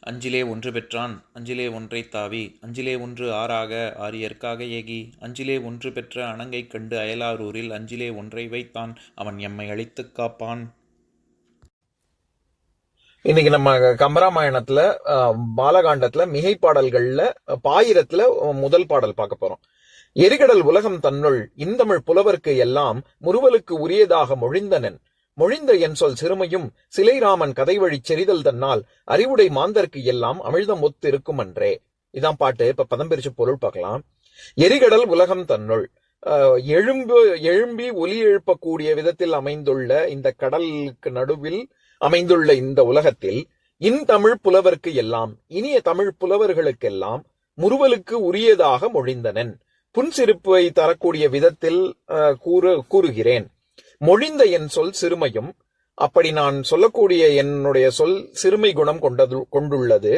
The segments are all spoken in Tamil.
அஞ்சிலே ஒன்று பெற்றான் அஞ்சிலே ஒன்றை தாவி அஞ்சிலே ஒன்று ஆறாக ஆரியற்காக ஏகி அஞ்சிலே ஒன்று பெற்ற அணங்கை கண்டு அயலாரூரில் அஞ்சிலே ஒன்றை வைத்தான் அவன் எம்மை அழித்துக் காப்பான். இன்னைக்கு நம்ம கம்பராமாயணத்துல பாலகாண்டத்துல மிகை பாடல்கள்ல பாயிரத்துல முதல் பாடல் பார்க்க போறோம். எரிகடல் உலகம் தன்னுள் இந்தமிழ் புலவர்க்கு எல்லாம் முறுவலுக்கு உரியதாக மொழிந்தனன். மொழிந்த என் சொல் சிறுமையும் சிலைராமன் கதை வழிச் செறிதல் தன்னால் அறிவுடை மாந்தர்க்கு எல்லாம் அமிழ்தம் ஒத்து இருக்குமன்றே இதான் பாட்டு. இப்ப பதம் பிரிச்சு பொருள் பார்க்கலாம். எரிகடல் உலகம் தன்னுள். எழும்பு எழும்பி ஒலி எழுப்பக்கூடிய விதத்தில் அமைந்துள்ள இந்த கடலுக்கு நடுவில் அமைந்துள்ள இந்த உலகத்தில் இன்தமிழ் புலவர்க்கு எல்லாம் இனிய தமிழ் புலவர்களுக்கெல்லாம் முறுவலுக்கு உரியதாக மொழிந்தனன். புன்சிரிப்பை தரக்கூடிய விதத்தில் அஹ், கூறு கூறுகிறேன். மொழிந்த என் சொல் சிறுமையும் அப்படி நான் சொல்லக்கூடிய என்னுடைய சொல் சிறுமை குணம் கொண்டது கொண்டுள்ளது.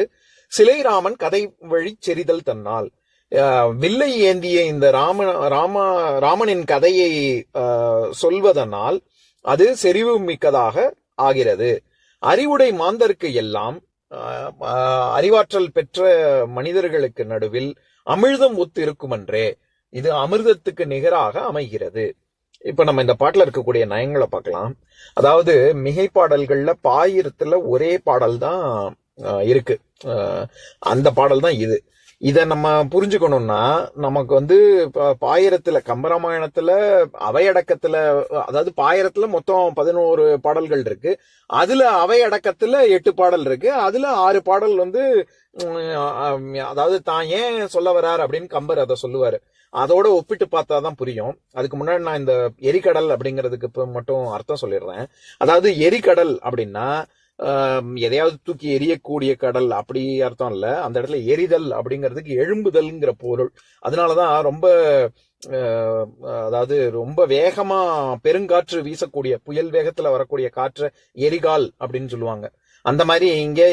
சிலைராமன் கதை வழி செறிதல் தன்னால். வில்லை ஏந்திய இந்த ராம ராமா ராமனின் கதையை சொல்வதனால் அது செறிவு மிக்கதாக ஆகிறது. அறிவுடை மாந்தருக்கு எல்லாம் அறிவாற்றல் பெற்ற மனிதர்களுக்கு நடுவில் அமிர்தம் ஒத்து இருக்குமன்றே இது அமிர்தத்துக்கு நிகராக அமைகிறது. இப்ப நம்ம இந்த பாட்டுல இருக்கக்கூடிய நயங்களை பார்க்கலாம். அதாவது மிகை பாடல்கள்ல பாயிரத்துல ஒரே பாடல் தான் இருக்கு. அந்த பாடல் தான் இது. இதை நம்ம புரிஞ்சுக்கணும்னா நமக்கு வந்து பாயிரத்துல கம்பராமாயணத்துல அவையடக்கத்துல அதாவது பாயிரத்துல மொத்தம் பதினோரு பாடல்கள் இருக்கு. அதுல அவையடக்கத்துல எட்டு பாடல் இருக்கு. அதுல ஆறு பாடல் வந்து அதாவது தான் ஏன் சொல்ல வரார் அப்படின்னு கம்பர் அதை சொல்லுவாரு. அதோட ஒப்பிட்டு பார்த்தா தான் புரியும். அதுக்கு முன்னாடி நான் இந்த எரிக்கடல் அப்படிங்கிறதுக்கு மட்டும் அர்த்தம் சொல்லிடுறேன். அதாவது எரிக்கடல் அப்படின்னா எதையாவது தூக்கி எரியக்கூடிய கடல் அப்படி அர்த்தம் இல்ல. அந்த இடத்துல எரிதல் அப்படிங்கிறதுக்கு எழும்புதல்ங்கிற பொருள். அதனாலதான் ரொம்ப அதாவது ரொம்ப வேகமா பெருங்காற்று வீசக்கூடிய புயல் வேகத்துல வரக்கூடிய காற்றை எரிகால் அப்படின்னு சொல்லுவாங்க. அந்த மாதிரி இங்கே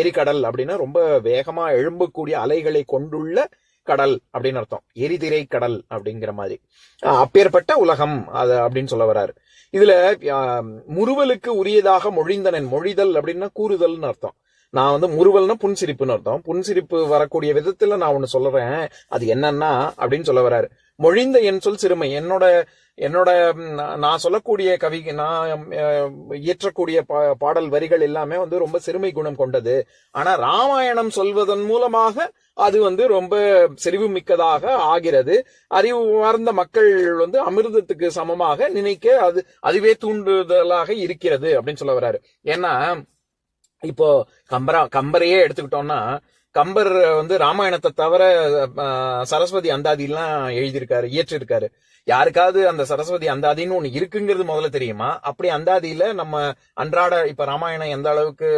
எரிகடல் அப்படின்னா ரொம்ப வேகமா எழும்பக்கூடிய அலைகளை கொண்டுள்ள கடல் அப்படின்னு அர்த்தம். எரிதிரை கடல் அப்படிங்கிற மாதிரி. அப்பேற்பட்ட உலகம் அது அப்படின்னு சொல்ல வர்றாரு. இதுல முறுவலுக்கு உரியதாக மொழிந்தனன் மொழிதல் அப்படின்னா கூறுதல்னு அர்த்தம். நான் வந்து முறுவல்னா புன்சிரிப்புன்னு அர்த்தம். புன்சிரிப்பு வரக்கூடிய விதத்துல நான் ஒண்ணு சொல்றேன். அது என்னன்னா அப்படின்னு சொல்ல வர்றாரு. மொழிந்த என் சொல் சிறுமை. என்னோட என்னோட நான் சொல்லக்கூடிய கவி நான் இயற்றக்கூடிய பா- பாடல் வரிகள் எல்லாமே வந்து ரொம்ப சிறுமை குணம் கொண்டது. ஆனா ராமாயணம் சொல்வதன் மூலமாக அது வந்து ரொம்ப செறிவு மிக்கதாக ஆகிறது. அறிவு வார்ந்த மக்கள் வந்து அமிர்தத்துக்கு சமமாக நினைக்க அது அதுவே தூண்டுதலாக இருக்கிறது அப்படின்னு சொல்ல வர்றாரு ஏன்னா இப்போ கம்பரா கம்பரையே எடுத்துக்கிட்டோம்னா கம்பர் வந்து ராமாயணத்தை தவிர சரஸ்வதி அந்தாதிலாம் எழுதியிருக்காரு இயற்றிருக்காரு. யாருக்காவது அந்த சரஸ்வதி அந்தாதின்னு ஒண்ணு இருக்குங்கிறது முதல்ல தெரியுமா? அப்படி அந்தாதியில நம்ம அன்றாட இப்ப ராமாயணம் எந்த அளவுக்கு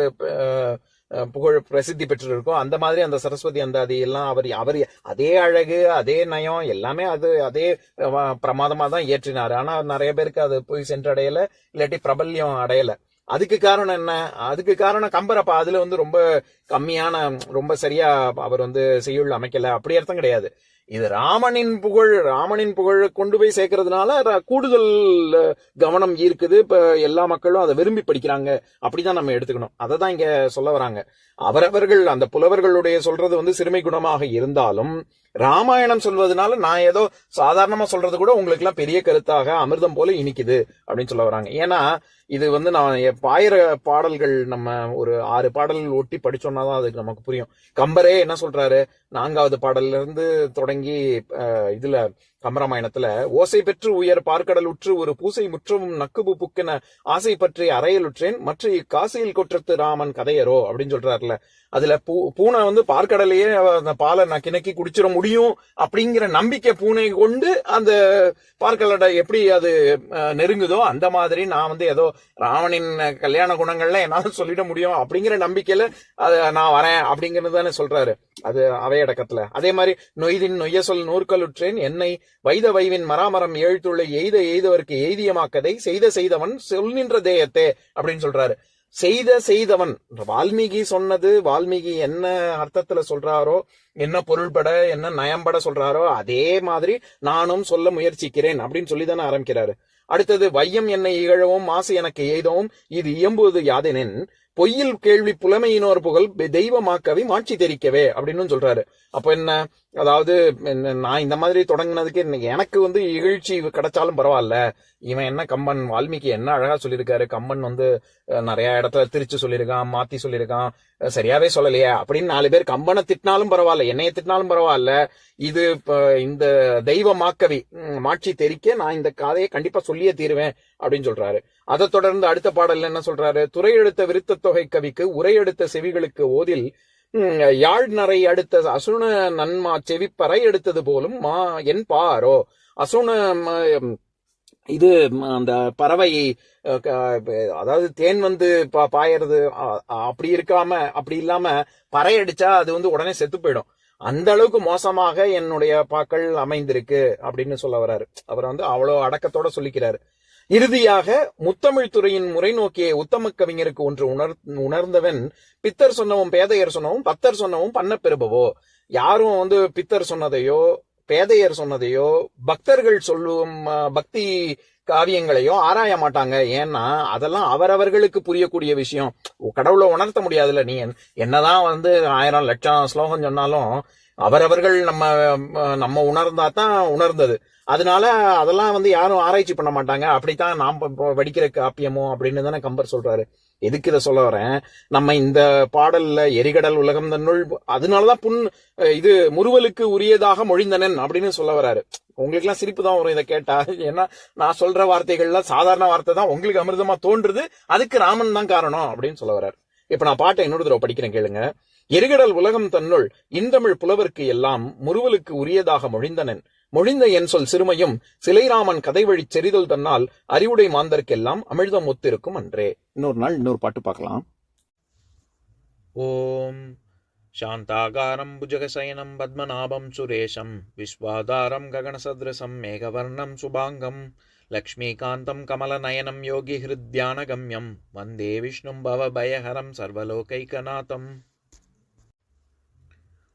புகழ் பிரசித்தி பெற்றிருக்கோ அந்த மாதிரி அந்த சரஸ்வதி அந்தாதி எல்லாம் அவர் அவர் அதே அழகு அதே நயம் எல்லாமே அது அதே பிரமாதமாக பிரமாதமா தான் இயற்றினார். ஆனா நிறைய பேருக்கு அது போய் சென்றடையல இல்லாட்டி பிரபல்யம் அடையலை. அதுக்கு காரணம் என்ன? அதுக்கு காரணம் கம்பர் அப்ப அதுல வந்து ரொம்ப கம்மியான ரொம்ப சரியா அவர் வந்து செய்யுள் அமைக்கல. அப்படி அர்த்தம் கிடையாது. இது ராமனின் புகழ் ராமனின் புகழை கொண்டு போய் சேர்க்கறதுனால கூடுதல் கவனம் ஈர்க்குது. இப்ப எல்லா மக்களும் அதை விரும்பி படிக்கிறாங்க. அப்படிதான் நம்ம எடுத்துக்கணும். அதை தான் இங்க சொல்ல வராங்க. அவரவர்கள் அந்த புலவர்களுடைய சொல்றது வந்து சிறுமை குணமாக இருந்தாலும் ராமாயணம் சொல்வதனால நான் ஏதோ சாதாரணமா சொல்றது கூட உங்களுக்கு எல்லாம் பெரிய கருத்தாக அமிர்தம் போல இனிக்குது அப்படின்னு சொல்ல வராங்க. ஏன்னா இது வந்து நான் பாயிர பாடல்கள் நம்ம ஒரு ஆறு பாடல் ஒட்டி படிச்சோம்னா தான் அதுக்கு நமக்கு புரியும். கம்பரே என்ன சொல்றாரு? நான்காவது பாடல்ல இருந்து தொடங்கி அஹ், இதுல கம்பராமாயணத்துல ஓசை பெற்று உயர் பார்க்கடல் உற்று ஒரு பூசை முற்றவும் நக்குபு புக்கென ஆசை பற்றி அறையலுற்றேன் மற்ற இக்காசையில் கொற்றத்து ராமன் கதையரோ அப்படின்னு சொல்றாருல. அதுல பூ பூனை வந்து பார்க்கடலையே அந்த பாலை நான் கிணக்கி குடிச்சிட முடியும் அப்படிங்கிற நம்பிக்கை பூனை கொண்டு அந்த பார்க்கடலை எப்படி அது நெருங்குதோ அந்த மாதிரி நான் வந்து ஏதோ ராவணின் கல்யாண குணங்கள்ல என்னால சொல்லிட முடியும் அப்படிங்கிற நம்பிக்கையில அது நான் வரேன் அப்படிங்கிறது தானே சொல்றாரு. அது அவையடக்கத்துல. அதே மாதிரி நொய்தின் நொய்ய சொல் நூற்களுற்றேன் என்னை வைத வைவின் மராமரம் எழுத்துள்ள எய்த எய்தவருக்கு எய்தியமாக்கதை செய்த செய்தவன் சொல் நின்ற தேயத்தே அப்படின்னு சொல்றாரு. செய்த செய்தவன் வால்மீகி சொன்னது வால்மீகி என்ன அர்த்தத்துல சொல்றாரோ என்ன பொருள்பட என்ன நயம்பட சொல்றாரோ அதே மாதிரி நானும் சொல்ல முயற்சிக்கிறேன் அப்படின்னு சொல்லி தானே ஆரம்பிக்கிறாரு. அடுத்தது வையம் என்னை இகழவும் மாசு எனக்கு எய்தவும் இது இயம்புவது யாதெனின் பொய்யில் கேள்வி புலமையினோர் புகழ் தெய்வமாக்கவே மாட்சி தெரிக்கவே அப்படின்னு சொல்றாரு. அப்ப என்ன? அதாவது நான் இந்த மாதிரி தொடங்கினதுக்கு எனக்கு வந்து இகழ்ச்சி கிடைச்சாலும் பரவாயில்ல. இவன் என்ன கம்பன் வால்மீகி என்ன அழகா சொல்லியிருக்காரு. கம்பன் வந்து நிறைய இடத்துல திருச்சி சொல்லியிருக்கான் மாத்தி சொல்லியிருக்கான். சரியாவே சொல்லலையே. அப்படின்னு நாலு பேர் கம்பனை திட்டினாலும் பரவாயில்ல என்னைய திட்டினாலும் பரவாயில்ல. இது இப்போ இந்த தெய்வ மாக்கவி மாட்சி தெரிக்க நான் இந்த கதையை கண்டிப்பா சொல்லியே தீருவேன் அப்படின்னு சொல்றாரு. அதை தொடர்ந்து அடுத்த பாடல்ல என்ன சொல்றாரு? துறை எடுத்த விருத்த தொகை கவிக்கு உரை எடுத்த செவிகளுக்கு ஓதில் யாழ் நரை அடுத்த அசுண நன்மா செவிப்பறை எடுத்தது போலும் மா என் பாரோ. அசுண ம, இது அந்த பறவை க- அதாவது தேன் வந்து பா- பாயறது அ- அப்படி இருக்காம அப்படி இல்லாம பறை அடிச்சா அது வந்து உடனே செத்து போயிடும். அந்த அளவுக்கு மோசமாக என்னுடைய பாக்கள் அமைந்திருக்கு அப்படின்னு சொல்ல வர்றாரு அவர் வந்து அவ்வளோ அடக்கத்தோட சொல்லிக்கிறாரு. இறுதியாக முத்தமிழ் துறையின் முறை நோக்கிய உத்தம கவிஞருக்கு ஒன்று உணர் உணர்ந்தவன் பித்தர் சொன்னவும் பேதையர் சொன்னவும் பத்தர் சொன்னவும் பண்ண பெறுபவோ யாரும் வந்து பித்தர் சொன்னதையோ பேதையர் சொன்னதையோ பக்தர்கள் சொல்லும் பக்தி காவியங்களையோ ஆராய மாட்டாங்க. ஏன்னா அதெல்லாம் அவரவர்களுக்கு புரியக்கூடிய விஷயம். கடவுளை உணர்த்த முடியாதுல்ல நீ. என்னதான் வந்து ஆயிரம் லட்சம் ஸ்லோகம் சொன்னாலும் அவரவர்கள் நம்ம நம்ம உணர்ந்தா தான் உணர்ந்தது. அதனால அதெல்லாம் வந்து யாரும் ஆராய்ச்சி பண்ண மாட்டாங்க. அப்படித்தான் நாம் வடிக்கிற காப்பியமோ அப்படின்னு தானே கம்பர் சொல்றாரு. எதுக்கு இதை சொல்ல வரேன்? நம்ம இந்த பாடல்ல எரிகடல் உலகம் தன்னுள் அதனாலதான் புண் இது முறுவலுக்கு உரியதாக மொழிந்தனன் அப்படின்னு சொல்ல வராரு. உங்களுக்கு எல்லாம் சிரிப்பு தான் வரும் இதை கேட்டா. ஏன்னா நான் சொல்ற வார்த்தைகள்லாம் சாதாரண வார்த்தை தான் உங்களுக்கு அமிர்தமா தோன்றுது. அதுக்கு ராமன் தான் காரணம் அப்படின்னு சொல்ல வர்றாரு இப்ப நான் பாட்டை இன்னொரு தடவை படிக்கிறேன் கேளுங்க. எரிகடல் உலகம் தன்னுள் இந்தமிழ் புலவர்க்கு எல்லாம் முறுவலுக்கு உரியதாக மொழிந்தனன் மொழிந்த என் சொல் சிறுமையும் சிலைராமன் கதை வழி செறிதல் தன்னால் அறிவுடை மாந்தர்க்கெல்லாம் அமிழ்தம் ஒத்திருக்கும் அன்றே இன்னொரு நாள் இன்னொரு பாட்டு பார்க்கலாம் ॐ शान्ताकारं भुजगशयनं पद्मनाभं सुरेशं विश्वाधारं गगनसदृशं मेघवर्णं शुभाङ्गं लक्ष्मीकान्तं कमलनयनं योगिहृद्यानगम्यं वन्दे विष्णुं भवभयहरं सर्वलोकैकनाथम्